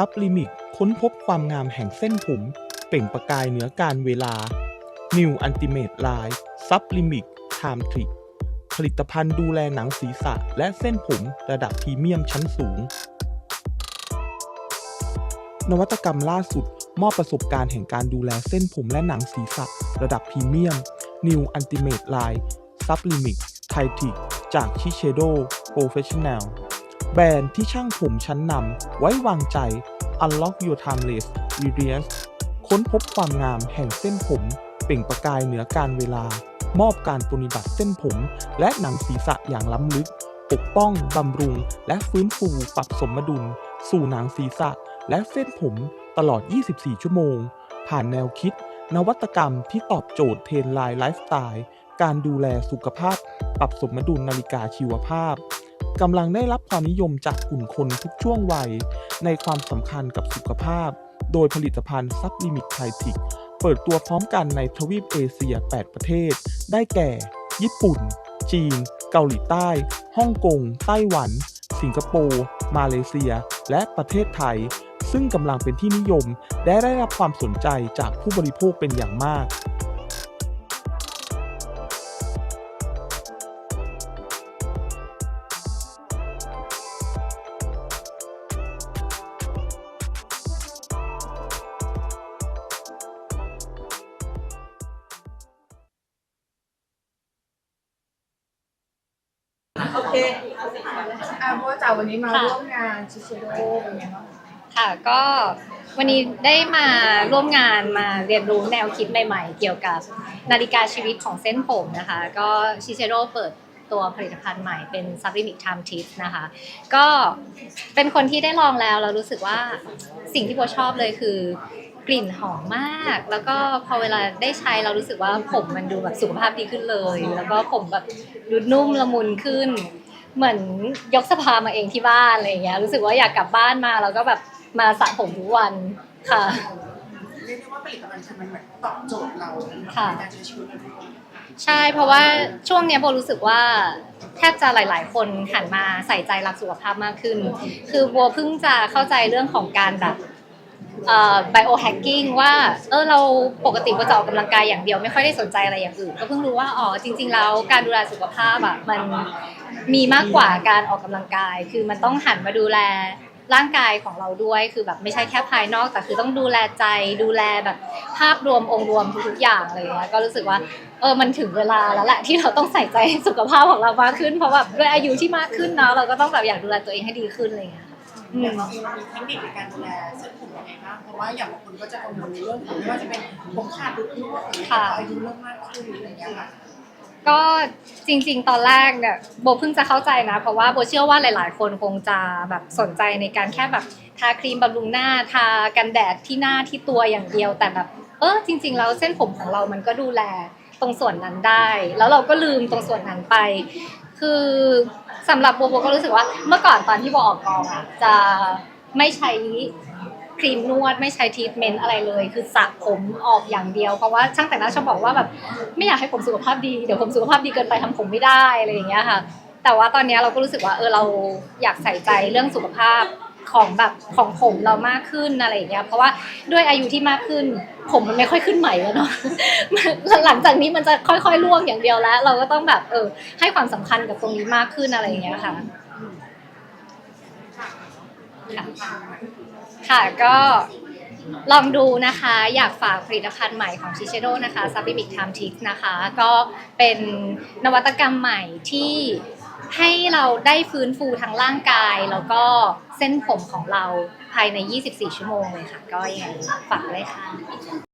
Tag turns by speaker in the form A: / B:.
A: ซับลิมิตค้นพบความงามแห่งเส้นผม เปล่งประกายเหนือการเวลา New Ultimate Line Sub Limit Time Trick ผลิตภัณฑ์ดูแลหนังศีรษะและเส้นผมระดับพรีเมียมชั้นสูง นวัตกรรมล่าสุดมอบประสบการณ์แห่งการดูแลเส้นผมและหนังศีรษะระดับพรีเมียม New Ultimate Line Sub Limit t i t i จาก Shiseido Professional แบรนด์ที่ช่างผมชั้นนำไว้วางใจ Unlock Your Timeless Radiance ค้นพบความงามแห่งเส้นผม เปล่งประกายเหนือการเวลา มอบการปฏิบัติเส้นผม และหนังศีรษะอย่างล้ำลึก ปกป้อง บำรุง และฟื้นฟูปรับสมดุล สู่หนังศีรษะ และเส้นผมตลอด 24 ชั่วโมง ผ่านแนวคิด นวัตกรรมที่ตอบโจทย์เทรนไลน์ไลฟ์สไตล์ การดูแลสุขภาพ ปรับสมดุลนาฬิกาชีวภาพ กำลังได้รับความนิยมจากกลุ่มคนทุกช่วงวัย ในความสำคัญกับสุขภาพ โดยผลิตภัณฑ์ซับลิมิตไททิกเปิดตัวพร้อมกันในทวีปเอเชีย 8 ประเทศ ได้แก่ ญี่ปุ่น จีน เกาหลีใต้ ฮ่องกง ไต้หวัน สิงคโปร์ มาเลเซีย และประเทศไทย ซึ่งกำลังเป็นที่นิยม และได้รับความสนใจจากผู้บริโภคเป็นอย่างมาก
B: อเค
C: อ่าโบจ๋าวันนี้มาร่วมงานชิเชโร่เป็นไงบ้าง
D: ค่ะก็วันนี้ได้มาร่วมงานมาเรียนรู้แนวคิดใหม่ๆ เกี่ยวกับนาฬิกาชีวิตของเส้นผมนะคะ ก็ชิเชโร่เปิดตัวผลิตภัณฑ์ใหม่เป็น Sublimic Time Tips นะคะ ก็เป็นคนที่ได้ลองแล้วเรารู้สึกว่าสิ่งที่โบชอบเลยคือกลิ่นหอมมาก แล้วก็พอเวลาได้ใช้เรารู้สึกว่าผมมันดูแบบสุขภาพดีขึ้นเลย แล้วก็ผมแบบดูนุ่มละมุนขึ้น เหมือนยกสภามาเองที่บ้านอะไรอย่างเงี้ยรู้สึกว่าอยากกลับบ้านมาแล้วก็แบบมาสระผมทุกวันค่ะ
C: เรียกได้ว่าผลิตภัณฑ์คือมันเหมือนตอบโจทย์เราใน
D: ค่ะ
C: การใช้ชีวิตประจำวัน
D: ใช่เพราะว่าช่วงเนี้ยโบรู้สึกว่าแทบจะหลาย ๆ คนหันมาใส่ใจรักสุขภาพมากขึ้น คือโบเพิ่งจะเข้าใจเรื่องของการแบบ เอ่อ biohacking ว่าเออเราปกติก็จะออกกำลังกายอย่างเดียวไม่ค่อยได้สนใจอะไรอย่างอื่น ก็เพิ่งรู้ว่าอ๋อจริง ๆ แล้วการดูแลสุขภาพอะมันมีมากกว่าการออกกำลังกาย คือมันต้องหันมาดูแลร่างกายของเราด้วยคือแบบไม่ใช่แค่ภายนอกแต่คือต้องดูแลใจดูแลแบบภาพรวมองค์รวมทุกๆอย่างอะไรอย่างเลยก็รู้สึกว่าเออมันถึงเวลาแล้วแหละที่เราต้องใส่ใจสุขภาพของเรามากขึ้นเพราะแบบด้วยอายุที่มากขึ้นเนาะเราก็ต้องแบบอยากดูแลตัวเองให้ดีขึ้นอะไรอย่างเงี้ย ค่ะอืม
C: อย่างเราเองเรามีเทคนิคในการดูแลเส้นผมยังไงบ้างเพราะว่าอย่างบางคนก็จะกังวลในเรื่องของไม่ว่าจะเป็นผมขาดหรือร่วงหรืออายุเริ่มมากขึ้นอะไรอย่างเงี้ยค่ะ
D: ก็จริง ๆ ตอนแรกเนี่ยโบเพิ่งจะเข้าใจนะ เพราะว่าโบเชื่อว่าหลาย ๆ คนคงจะแบบสนใจในการแค่แบบทาครีมบำรุงหน้าทากันแดดที่หน้าที่ตัวอย่างเดียวแต่แบบเออจริง ๆ แล้วเส้นผมของเรามันก็ดูแล ตรงส่วนนั้นได้ แล้วเราก็ลืมตรงส่วนนั้นไป คือสำหรับโบโบก็รู้สึกว่า เมื่อก่อนตอนที่โบออกกองอะจะไม่ใช้ครีมนวดไม่ใช้ทรีทเมนต์อะไรเลย คือสระผมออกอย่างเดียวเพราะว่าช่างแต่งหน้าชอบบอกว่าแบบไม่อยากให้ผมสุขภาพดีเดี๋ยวผมสุขภาพดีเกินไปทำผมไม่ได้อะไรอย่างเงี้ยค่ะ แต่ว่าตอนนี้เราก็รู้สึกว่าเออเราอยากใส่ใจเรื่องสุขภาพ ของแบบของผมเรามากขึ้นอะไรอย่างเงี้ยเพราะว่าด้วยอายุที่มากขึ้น ผมมันไม่ค่อยขึ้นใหม่แล้วเนาะหลังจากนี้มันจะค่อยๆร่วงอย่างเดียวแล้ว เราก็ต้องแบบเออให้ความสำคัญกับตรงนี้มากขึ้นอะไรอย่างเงี้ยค่ะค่ะก็ลองดูนะคะ อยากฝากผลิตภัณฑ์ใหม่ของ Shiseido นะคะ Sublimic Time Tick นะคะ ก็เป็นนวัตกรรมใหม่ที่ ให้เราได้ฟื้นฟูทั้งร่างกาย แล้วก็เส้นผมของเราภายใน 24 ชั่วโมงเลยค่ะ ก็ยังไงฝากเลยค่ะ